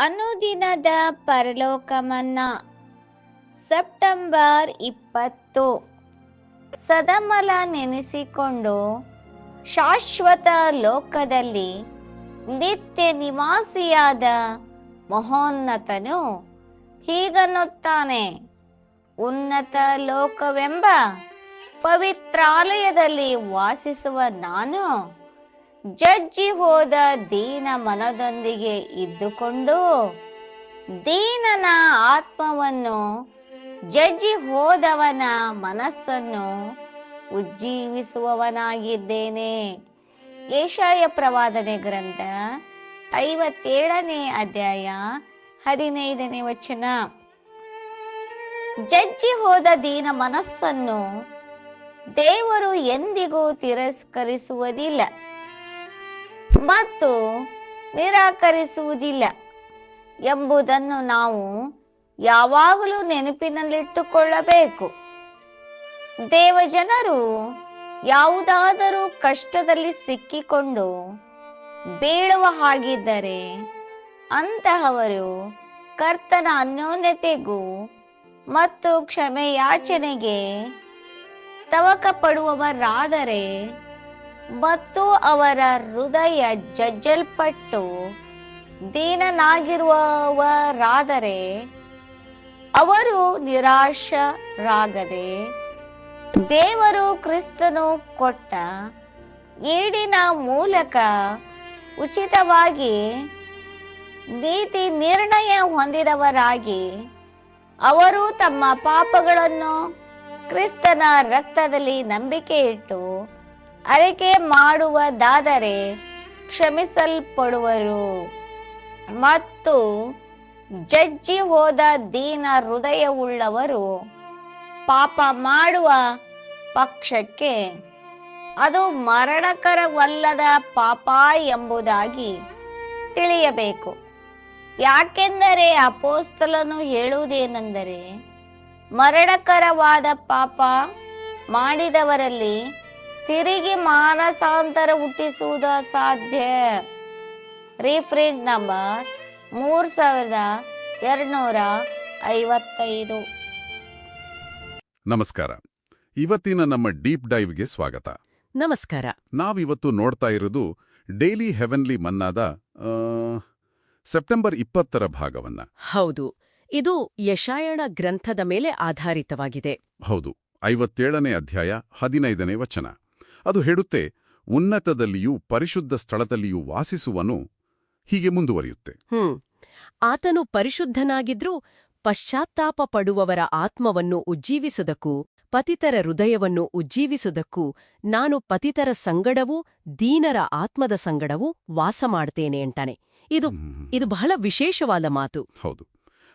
ಅನುದಿನದ ಪರಲೋಕಮನ್ನ. ಸೆಪ್ಟೆಂಬರ್ ಇಪ್ಪತ್ತು. ಸದಮಲ ನೆನೆಸಿಕೊಂಡು ಶಾಶ್ವತ ಲೋಕದಲ್ಲಿ ನಿತ್ಯ ನಿವಾಸಿಯಾದ ಮಹೋನ್ನತನು ಹೀಗನ್ನುತ್ತಾನೆ. ಉನ್ನತ ಲೋಕವೆಂಬ ಪವಿತ್ರಾಲಯದಲ್ಲಿ ವಾಸಿಸುವ ನಾನು ಜಜ್ಜಿ ಹೋದ ದೀನ ಮನದೊಂದಿಗೆ ಇದ್ದುಕೊಂಡು ದೀನನ ಆತ್ಮವನ್ನು ಜಜ್ಜಿ ಹೋದವನ ಮನಸ್ಸನ್ನು ಉಜ್ಜೀವಿಸುವವನಾಗಿದ್ದೇನೆ. ಏಷಾಯ ಪ್ರವಾದನೆ ಗ್ರಂಥ ಐವತ್ತೇಳನೇ ಅಧ್ಯಾಯ ಹದಿನೈದನೇ ವಚನ. ಜಜ್ಜಿ ಹೋದ ದೀನ ಮನಸ್ಸನ್ನು ದೇವರು ಎಂದಿಗೂ ತಿರಸ್ಕರಿಸುವುದಿಲ್ಲ. ಮತ್ತು ನಿರಾಕರಿಸುವುದಿಲ್ಲ ಎಂಬುದನ್ನು ನಾವು ಯಾವಾಗಲೂ ನೆನಪಿನಲ್ಲಿಟ್ಟುಕೊಳ್ಳಬೇಕು. ದೇವಜನರು ಯಾವುದಾದರೂ ಕಷ್ಟದಲ್ಲಿ ಸಿಕ್ಕಿಕೊಂಡು ಬೀಳುವ ಹಾಗಿದ್ದರೆ ಅಂತಹವರು ಕರ್ತನ ಅನ್ಯೋನ್ಯತೆಗೂ ಮತ್ತು ಕ್ಷಮೆಯಾಚನೆಗೆ ತವಕ ಪಡುವವರಾದರೆ ಮತ್ತು ಅವರ ಹೃದಯ ಜಜ್ಜಲ್ಪಟ್ಟು ದೀನನಾಗಿರುವವರಾದರೆ ಅವರು ನಿರಾಶರಾಗದೆ ದೇವರು ಕ್ರಿಸ್ತನು ಕೊಟ್ಟ ಈಡಿನ ಮೂಲಕ ಉಚಿತವಾಗಿ ನೀತಿ ನಿರ್ಣಯ ಹೊಂದಿದವರಾಗಿ ಅವರು ತಮ್ಮ ಪಾಪಗಳನ್ನು ಕ್ರಿಸ್ತನ ರಕ್ತದಲ್ಲಿ ನಂಬಿಕೆ ಇಟ್ಟು ಅರಿಕೆ ಮಾಡುವುದಾದರೆ ಕ್ಷಮಿಸಲ್ಪಡುವರು. ಮತ್ತು ಜಜ್ಜಿ ಹೋದ ದೀನ ಹೃದಯವುಳ್ಳವರು ಪಾಪ ಮಾಡುವ ಪಕ್ಷಕ್ಕೆ ಅದು ಮರಣಕರವಲ್ಲದ ಪಾಪ ಎಂಬುದಾಗಿ ತಿಳಿಯಬೇಕು. ಯಾಕೆಂದರೆ ಅಪೋಸ್ತಲನು ಹೇಳುವುದೇನೆಂದರೆ, ಮರಣಕರವಾದ ಪಾಪ ಮಾಡಿದವರಲ್ಲಿ ತಿರುಗಿ ಮಾನಸಾಂತರ ಹುಟ್ಟಿಸುವುದು ಸಾಧ್ಯ ರೀಫ್ರಿಂಟ್ ನಂಬರ್ ಮೂರ್ ಸಾವಿರದ ಎರಡ್ನೂರ ಐವತ್ತೈದು. ನಮಸ್ಕಾರ. ಇವತ್ತಿನ ನಮ್ಮ ಡೀಪ್ ಡೈವ್ಗೆ ಸ್ವಾಗತ. ನಮಸ್ಕಾರ. ನಾವಿವತ್ತು ನೋಡ್ತಾ ಇರೋದು ಡೇಲಿ ಹೆವೆನ್ಲಿ ಮನ್ನಾದ ಆ, ಸೆಪ್ಟೆಂಬರ್ ಇಪ್ಪತ್ತರ ಭಾಗವನ್ನ. ಹೌದು. ಇದು ಯಶಾಯಣ ಗ್ರಂಥದ ಮೇಲೆ ಆಧಾರಿತವಾಗಿದೆ. ಹೌದು. ಐವತ್ತೇಳನೇ ಅಧ್ಯಾಯ ಹದಿನೈದನೇ ವಚನ. ಅದು ಹೇಳುತ್ತೆ ಉನ್ನತದಲ್ಲಿಯೂ ಪರಿಶುದ್ಧ ಸ್ಥಳದಲ್ಲಿಯೂ ವಾಸಿಸುವನು ಹೀಗೆ ಮುಂದುವರಿಯುತ್ತೆ. ಹ್ಮ್. ಆತನು ಪರಿಶುದ್ಧನಾಗಿದ್ರೂ ಪಶ್ಚಾತ್ತಾಪ ಪಡುವವರ ಆತ್ಮವನ್ನು ಉಜ್ಜೀವಿಸುವುದಕ್ಕೂ ಪತಿತರ ಹೃದಯವನ್ನು ಉಜ್ಜೀವಿಸುವುದಕ್ಕೂ ನಾನು ಪತಿತರ ಸಂಗಡವೂ ದೀನರ ಆತ್ಮದ ಸಂಗಡವೂ ವಾಸ ಮಾಡ್ತೇನೆ ಅಂತಾನೆ. ಇದು ಇದು ಬಹಳ ವಿಶೇಷವಾದ ಮಾತು. ಹೌದು.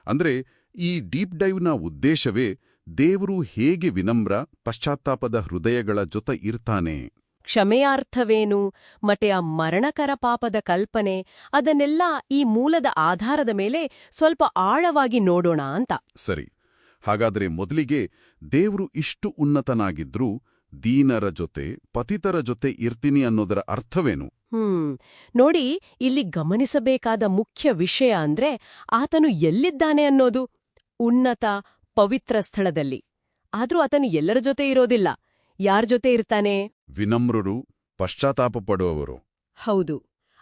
ಅಂದ್ರೆ ಈ ಡೀಪ್ ಡೈವ್ನ ಉದ್ದೇಶವೇ ದೇವರು ಹೇಗೆ ವಿನಮ್ರ ಪಶ್ಚಾತ್ತಾಪದ ಹೃದಯಗಳ ಜೊತೆ ಇರ್ತಾನೆ? ಕ್ಷಮೆಯಾರ್ಥವೇನು? ಮತ್ತೆ ಆ ಮರಣಕರ ಪಾಪದ ಕಲ್ಪನೆ ಅದನ್ನೆಲ್ಲ ಈ ಮೂಲದ ಆಧಾರದ ಮೇಲೆ ಸ್ವಲ್ಪ ಆಳವಾಗಿ ನೋಡೋಣ ಅಂತ. ಸರಿ. ಹಾಗಾದ್ರೆ ಮೊದಲಿಗೆ ದೇವ್ರು ಇಷ್ಟು ಉನ್ನತನಾಗಿದ್ರೂ ದೀನರ ಜೊತೆ ಪತಿತರ ಜೊತೆ ಇರ್ತೀನಿ ಅನ್ನೋದರ ಅರ್ಥವೇನು? ಹ್ಮ್. ನೋಡಿ ಇಲ್ಲಿ ಗಮನಿಸಬೇಕಾದ ಮುಖ್ಯ ವಿಷಯ ಅಂದ್ರೆ ಆತನು ಎಲ್ಲಿದ್ದಾನೆ ಅನ್ನೋದು. ಉನ್ನತ ಪವಿತ್ರ ಸ್ಥಳದಲ್ಲಿ. ಆದ್ರೂ ಆತನು ಎಲ್ಲರ ಜೊತೆ ಇರೋದಿಲ್ಲ. ಯಾರ್ ಜೊತೆ ಇರ್ತಾನೆ? ವಿನಮ್ರರು ಪಶ್ಚಾತ್ತಾಪ ಪಡುವವರು. ಹೌದು.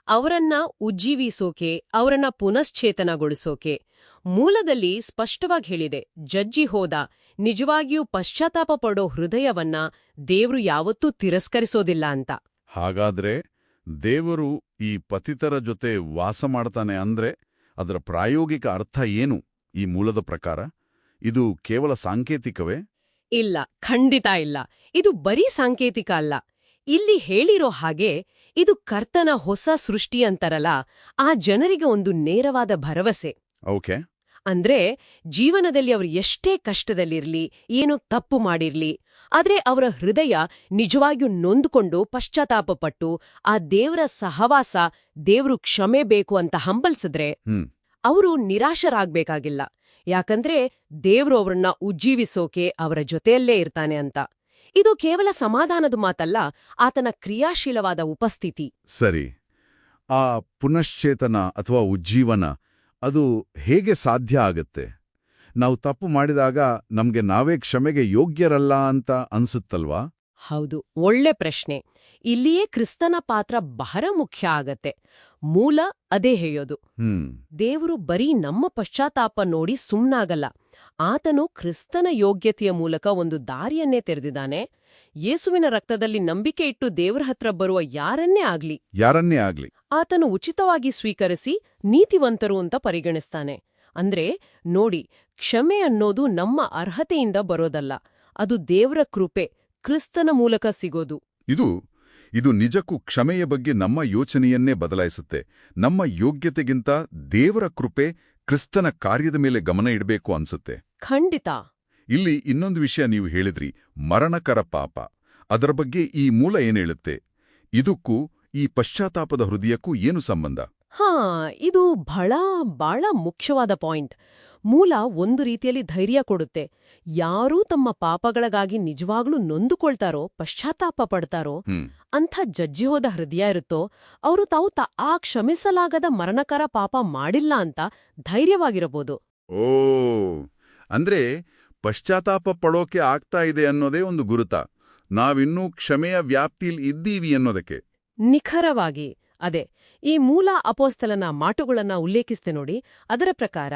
ಅವರನ್ನ ಉಜ್ಜೀವಿಸೋಕೆ ಅವರನ್ನ ಪುನಶ್ಚೇತನಗೊಳಿಸೋಕೆ ಮೂಲದಲ್ಲಿ ಸ್ಪಷ್ಟವಾಗಿ ಹೇಳಿದೆ ಜಜ್ಜಿ ಹೋದ ನಿಜವಾಗಿಯೂ ಪಶ್ಚಾತ್ತಾಪ ಪಡೋ ಹೃದಯವನ್ನ ದೇವ್ರು ಯಾವತ್ತೂ ತಿರಸ್ಕರಿಸೋದಿಲ್ಲ ಅಂತ. ಹಾಗಾದ್ರೆ ದೇವರು ಈ ಪತಿತರ ಜೊತೆ ವಾಸ ಮಾಡ್ತಾನೆ ಅಂದ್ರೆ ಅದರ ಪ್ರಾಯೋಗಿಕ ಅರ್ಥ ಏನು ಈ ಮೂಲದ ಪ್ರಕಾರ? ಇದು ಕೇವಲ ಸಾಂಕೇತಿಕವೇ? ಇಲ್ಲ ಖಂಡಿತ ಇಲ್ಲ. ಇದು ಬರೀ ಸಾಂಕೇತಿಕ ಅಲ್ಲ. ಇಲ್ಲಿ ಹೇಳಿರೋ ಹಾಗೆ ಇದು ಕರ್ತನ ಹೊಸ ಸೃಷ್ಟಿ ಅಂತಾರಲ್ಲ ಆ ಜನರಿಗೆ ಒಂದು ನೇರವಾದ ಭರವಸೆ. ಓಕೆ. ಅಂದ್ರೆ ಜೀವನದಲ್ಲಿ ಅವರು ಎಷ್ಟೇ ಕಷ್ಟದಲ್ಲಿರ್ಲಿ ಏನು ತಪ್ಪು ಮಾಡಿರ್ಲಿ ಆದ್ರೆ ಅವರ ಹೃದಯ ನಿಜವಾಗಿಯೂ ನೊಂದುಕೊಂಡು ಪಶ್ಚಾತ್ತಾಪಪಟ್ಟು ಆ ದೇವರ ಸಹವಾಸ ದೇವ್ರು ಕ್ಷಮೆ ಬೇಕು ಅಂತ ಹಂಬಲ್ಸಿದ್ರೆ ಅವರು ನಿರಾಶರಾಗ್ಬೇಕಾಗಿಲ್ಲ. ಯಾಕಂದ್ರೆ ದೇವ್ರು ಅವ್ರನ್ನ ಉಜ್ಜೀವಿಸೋಕೆ ಅವರ ಜೊತೆಯಲ್ಲೇ ಇರ್ತಾನೆ ಅಂತ. ಇದು ಕೇವಲ ಸಮಾಧಾನದ ಮಾತಲ್ಲ ಆತನ ಕ್ರಿಯಾಶೀಲವಾದ ಉಪಸ್ಥಿತಿ. ಸರಿ. ಆ ಪುನಶ್ಚೇತನ ಅಥವಾ ಉಜ್ಜೀವನ ಅದು ಹೇಗೆ ಸಾಧ್ಯ ಆಗತ್ತೆ? ನಾವು ತಪ್ಪು ಮಾಡಿದಾಗ ನಮ್ಗೆ ನಾವೇ ಕ್ಷಮೆಗೆ ಯೋಗ್ಯರಲ್ಲ ಅಂತ ಅನ್ಸುತ್ತಲ್ವಾ? ಹೌದು ಒಳ್ಳೆ ಪ್ರಶ್ನೆ. ಇಲ್ಲಿಯೇ ಕ್ರಿಸ್ತನ ಪಾತ್ರ ಬಹಳ ಮುಖ್ಯ ಆಗತ್ತೆ. ಮೂಲ ಅದೇ ಹೇಳೋದು ದೇವರು ಬರೀ ನಮ್ಮ ಪಶ್ಚಾತ್ತಾಪ ನೋಡಿ ಸುಮ್ನಾಗಲ್ಲ. ಆತನು ಕ್ರಿಸ್ತನ ಯೋಗ್ಯತೆಯ ಮೂಲಕ ಒಂದು ದಾರಿಯನ್ನೇ ತೆರೆದಿದ್ದಾನೆ. ಯೇಸುವಿನ ರಕ್ತದಲ್ಲಿ ನಂಬಿಕೆ ಇಟ್ಟು ದೇವರ ಹತ್ರ ಬರುವ ಯಾರನ್ನೇ ಆಗ್ಲಿ. ಯಾರನ್ನೇ ಆಗ್ಲಿ. ಆತನು ಉಚಿತವಾಗಿ ಸ್ವೀಕರಿಸಿ ನೀತಿವಂತರು ಅಂತ ಪರಿಗಣಿಸ್ತಾನೆ. ಅಂದ್ರೆ ನೋಡಿ ಕ್ಷಮೆ ಅನ್ನೋದು ನಮ್ಮ ಅರ್ಹತೆಯಿಂದ ಬರೋದಲ್ಲ. ಅದು ದೇವರ ಕೃಪೆ ಕ್ರಿಸ್ತನ ಮೂಲಕ ಸಿಗೋದು. ಇದು ಇದು ನಿಜಕ್ಕೂ ಕ್ಷಮೆಯ ಬಗ್ಗೆ ನಮ್ಮ ಯೋಚನೆಯನ್ನೇ ಬದಲಾಯಿಸುತ್ತೆ. ನಮ್ಮ ಯೋಗ್ಯತೆಗಿಂತ ದೇವರ ಕೃಪೆ ಕ್ರಿಸ್ತನ ಕಾರ್ಯದ ಮೇಲೆ ಗಮನ ಇಡಬೇಕು ಅನ್ಸುತ್ತೆ. ಖಂಡಿತ. ಇಲ್ಲಿ ಇನ್ನೊಂದು ವಿಷಯ ನೀವು ಹೇಳಿದ್ರಿ ಮರಣಕರ ಪಾಪ. ಅದರ ಬಗ್ಗೆ ಈ ಮೂಲ ಏನೇಳುತ್ತೆ ಇದಕ್ಕೂ ಈ ಪಶ್ಚಾತ್ತಾಪದ ಹೃದಯಕ್ಕೂ ಏನು ಸಂಬಂಧ? ಹಾ ಇದು ಬಹಳ ಬಹಳ ಮುಖ್ಯವಾದ ಪಾಯಿಂಟ್. ಮೂಲ ಒಂದು ರೀತಿಯಲ್ಲಿ ಧೈರ್ಯ ಕೊಡುತ್ತೆ. ಯಾರೂ ತಮ್ಮ ಪಾಪಗಳಿಗಾಗಿ ನಿಜವಾಗ್ಲೂ ನೊಂದುಕೊಳ್ತಾರೋ ಪಶ್ಚಾತ್ತಾಪ ಪಡ್ತಾರೋ ಅಂಥ ಜಜ್ಜಿ ಹೋದ ಹೃದಯ ಇರುತ್ತೋ ಅವರು ತಾವು ತ ಆ ಕ್ಷಮಿಸಲಾಗದ ಮರಣಕರ ಪಾಪ ಮಾಡಿಲ್ಲ ಅಂತ ಧೈರ್ಯವಾಗಿರಬಹುದು. ಓ ಅಂದ್ರೆ ಪಶ್ಚಾತ್ತಾಪ ಪಡೋಕೆ ಆಗ್ತಾ ಇದೆ ಅನ್ನೋದೇ ಒಂದು ಗುರುತ. ನಾವಿನ್ನೂ ಕ್ಷಮೆಯ ವ್ಯಾಪ್ತಿಲ್ ಇದ್ದೀವಿ ಅನ್ನೋದಕ್ಕೆ. ನಿಖರವಾಗಿ. ಅದೇ ಈ ಮೂಲ ಅಪೋಸ್ತಲನ ಮಾಟುಗಳನ್ನ ಉಲ್ಲೇಖಿಸ್ತೆ ನೋಡಿ ಅದರ ಪ್ರಕಾರ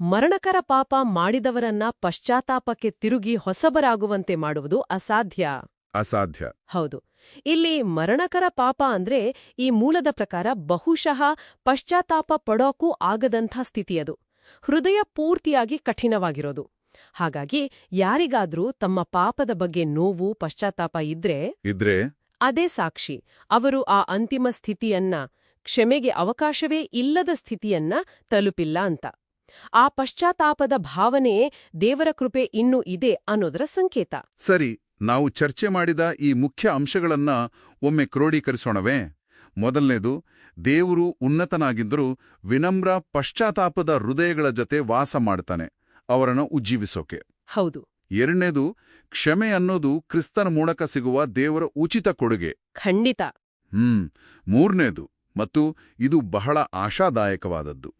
ಮರಣಕರ ಪಾಪ ಮಾಡಿದವರನ್ನ ಪಶ್ಚಾತ್ತಾಪಕ್ಕೆ ತಿರುಗಿ ಹೊಸಬರಾಗುವಂತೆ ಮಾಡುವುದು ಅಸಾಧ್ಯ. ಅಸಾಧ್ಯ. ಹೌದು. ಇಲ್ಲಿ ಮರಣಕರ ಪಾಪ ಅಂದ್ರೆ ಈ ಮೂಲದ ಪ್ರಕಾರ ಬಹುಶಃ ಪಶ್ಚಾತ್ತಾಪ ಪಡೋಕೂ ಆಗದಂಥ ಸ್ಥಿತಿಯದು. ಹೃದಯ ಪೂರ್ತಿಯಾಗಿ ಕಠಿಣವಾಗಿರೋದು. ಹಾಗಾಗಿ ಯಾರಿಗಾದ್ರೂ ತಮ್ಮ ಪಾಪದ ಬಗ್ಗೆ ನೋವು ಪಶ್ಚಾತ್ತಾಪ ಇದ್ರೆ ಇದ್ರೆ ಅದೇ ಸಾಕ್ಷಿ ಅವರು ಆ ಅಂತಿಮ ಸ್ಥಿತಿಯನ್ನ ಕ್ಷಮೆಗೆ ಅವಕಾಶವೇ ಇಲ್ಲದ ಸ್ಥಿತಿಯನ್ನ ತಲುಪಿಲ್ಲ ಅಂತ. ಆ ಪಶ್ಚಾತ್ತಾಪದ ಭಾವನೆಯೇ ದೇವರ ಕೃಪೆ ಇನ್ನೂ ಇದೆ ಅನ್ನೋದರ ಸಂಕೇತ. ಸರಿ ನಾವು ಚರ್ಚೆ ಮಾಡಿದ ಈ ಮುಖ್ಯ ಅಂಶಗಳನ್ನ ಒಮ್ಮೆ ಕ್ರೋಢೀಕರಿಸೋಣವೇ ಮೊದಲನೇದು ದೇವರು ಉನ್ನತನಾಗಿದ್ದರೂ ವಿನಮ್ರ ಪಶ್ಚಾತ್ತಾಪದ ಹೃದಯಗಳ ಜೊತೆ ವಾಸ ಮಾಡ್ತಾನೆ ಅವರನ್ನು ಉಜ್ಜೀವಿಸೋಕೆ. ಹೌದು. ಎರಡನೇದು ಕ್ಷಮೆ ಅನ್ನೋದು ಕ್ರಿಸ್ತನ ಮೂಲಕ ಸಿಗುವ ದೇವರ ಉಚಿತ ಕೊಡುಗೆ. ಖಂಡಿತ. ಹ್ಮ್ ಮೂರನೇದು ಮತ್ತು ಇದು ಬಹಳ ಆಶಾದಾಯಕವಾದದ್ದು.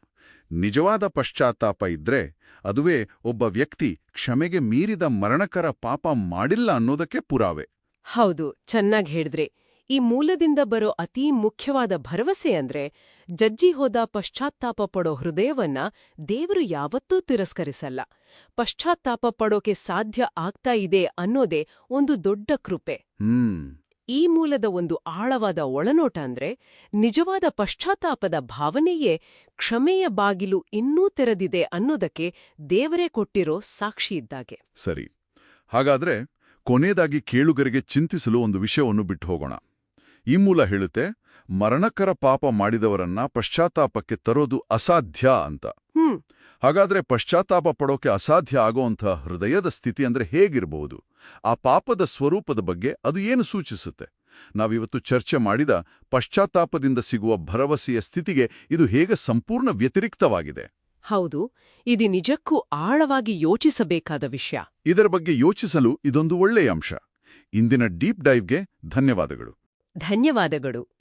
ನಿಜವಾದ ಪಶ್ಚಾತ್ತಾಪ ಇದ್ರೆ ಅದುವೇ ಒಬ್ಬ ವ್ಯಕ್ತಿ ಕ್ಷಮೆಗೆ ಮೀರಿದ ಮರಣಕರ ಪಾಪ ಮಾಡಿಲ್ಲ ಅನ್ನೋದಕ್ಕೆ ಪುರಾವೆ. ಹೌದು ಚೆನ್ನಾಗಿ ಹೇಳಿದ್ರೆ. ಈ ಮೂಲದಿಂದ ಬರೋ ಅತೀ ಮುಖ್ಯವಾದ ಭರವಸೆ ಅಂದ್ರೆ ಜಜ್ಜಿ ಹೋದ ಪಶ್ಚಾತ್ತಾಪ ಪಡೋ ಹೃದಯವನ್ನ ದೇವರು ಯಾವತ್ತೂ ತಿರಸ್ಕರಿಸಲ್ಲ. ಪಶ್ಚಾತ್ತಾಪ ಪಡೋಕೆ ಸಾಧ್ಯ ಆಗ್ತಾ ಇದೆ ಅನ್ನೋದೇ ಒಂದು ದೊಡ್ಡ ಕೃಪೆ. ಹ್ಮ್. ಈ ಮೂಲದ ಒಂದು ಆಳವಾದ ಒಳನೋಟ ಅಂದ್ರೆ ನಿಜವಾದ ಪಶ್ಚಾತ್ತಾಪದ ಭಾವನೆಯೇ ಕ್ಷಮೆಯ ಬಾಗಿಲು ಇನ್ನೂ ತೆರೆದಿದೆ ಅನ್ನೋದಕ್ಕೆ ದೇವರೇ ಕೊಟ್ಟಿರೋ ಸಾಕ್ಷಿ ಇದ್ದಾಗೆ. ಸರಿ. ಹಾಗಾದ್ರೆ ಕೊನೆಯದಾಗಿ ಕೇಳುಗರಿಗೆ ಚಿಂತಿಸಲು ಒಂದು ವಿಷಯವನ್ನು ಬಿಟ್ಟು ಹೋಗೋಣ. ಈ ಮೂಲ ಹೇಳುತ್ತೆ ಮರಣಕರ ಪಾಪ ಮಾಡಿದವರನ್ನ ಪಶ್ಚಾತ್ತಾಪಕ್ಕೆ ತರೋದು ಅಸಾಧ್ಯ ಅಂತ. ಹಾಗಾದ್ರೆ ಪಶ್ಚಾತ್ತಾಪ ಪಡೋಕೆ ಅಸಾಧ್ಯ ಆಗೋಂಥ ಹೃದಯದ ಸ್ಥಿತಿ ಅಂದ್ರೆ ಹೇಗಿರಬಹುದು ಆ ಪಾಪದ ಸ್ವರೂಪದ ಬಗ್ಗೆ ಅದು ಏನು ಸೂಚಿಸುತ್ತೆ? ನಾವಿವತ್ತು ಚರ್ಚೆ ಮಾಡಿದ ಪಶ್ಚಾತ್ತಾಪದಿಂದ ಸಿಗುವ ಭರವಸೆಯ ಸ್ಥಿತಿಗೆ ಇದು ಹೇಗೆ ಸಂಪೂರ್ಣ ವ್ಯತಿರಿಕ್ತವಾಗಿದೆ? ಹೌದು ಇದು ನಿಜಕ್ಕೂ ಆಳವಾಗಿ ಯೋಚಿಸಬೇಕಾದ ವಿಷಯ. ಇದರ ಬಗ್ಗೆ ಯೋಚಿಸಲು ಇದೊಂದು ಒಳ್ಳೆಯ ಅಂಶ. ಇಂದಿನ ಡೀಪ್ ಡೈವ್ಗೆ ಧನ್ಯವಾದಗಳು. ಧನ್ಯವಾದಗಳು.